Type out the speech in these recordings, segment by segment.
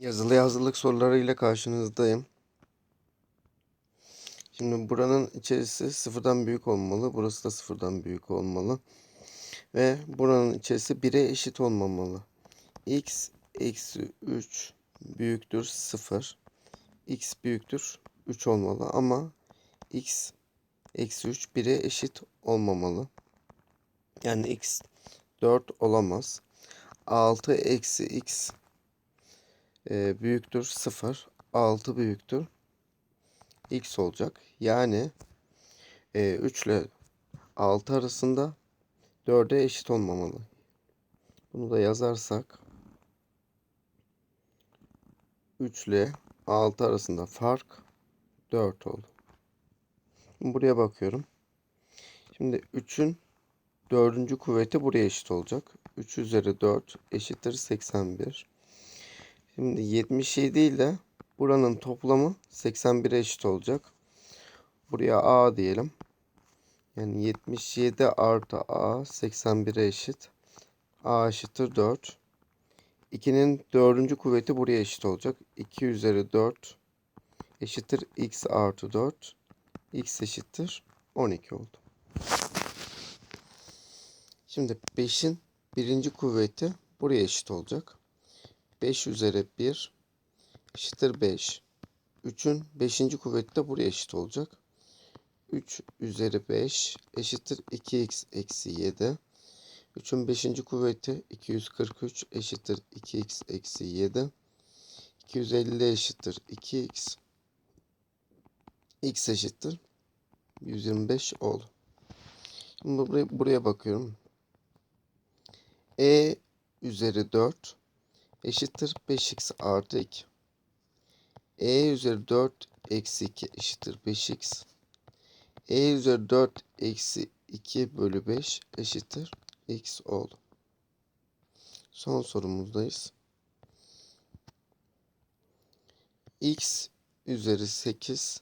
Yazılı hazırlık sorularıyla karşınızdayım. Şimdi buranın içerisi sıfırdan büyük olmalı. Burası da sıfırdan büyük olmalı. Ve buranın içerisi 1'e eşit olmamalı. x eksi 3 büyüktür 0. x büyüktür 3 olmalı ama x eksi 3 1'e eşit olmamalı. Yani x 4 olamaz. 6 eksi x e, büyüktür 0. 6 büyüktür x olacak. Yani e, 3 ile 6 arasında 4'e eşit olmamalı. Bunu da yazarsak 3 ile 6 arasında fark 4 oldu. Buraya bakıyorum. Şimdi 3'ün dördüncü kuvveti buraya eşit olacak. 3 üzeri 4 eşittir 81. Şimdi 77 ile buranın toplamı 81'e eşit olacak. Buraya A diyelim. Yani 77 artı A 81'e eşit. A eşittir 4. 2'nin dördüncü kuvveti buraya eşit olacak. 2 üzeri 4 eşittir x artı 4. x eşittir 12 oldu. Şimdi 5'in birinci kuvveti buraya eşit olacak. 5 üzeri 1 eşittir 5. 3'ün 5. kuvveti de buraya eşit olacak. 3 üzeri 5 eşittir 2x eksi 7. 3'ün 5. kuvveti 243 eşittir 2x eksi 7. 250 eşittir 2x. x eşittir 125 oldu. Şimdi buraya, buraya bakıyorum. e üzeri 4 eşittir 5x artı 2. e üzeri 4 eksi 2 eşittir 5x. e üzeri 4 eksi 2 bölü 5 eşittir x oldu. Son sorumuzdayız. x üzeri 8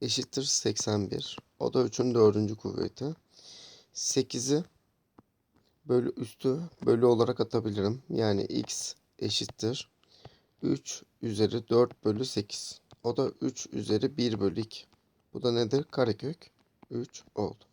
eşittir 81. O da 3'ün dördüncü kuvveti. 8'i bölü üstü bölü olarak atabilirim. Yani x eşittir 3 üzeri 4 bölü 8. O da 3 üzeri 1 bölü 2. Bu da nedir? Karekök 3 oldu.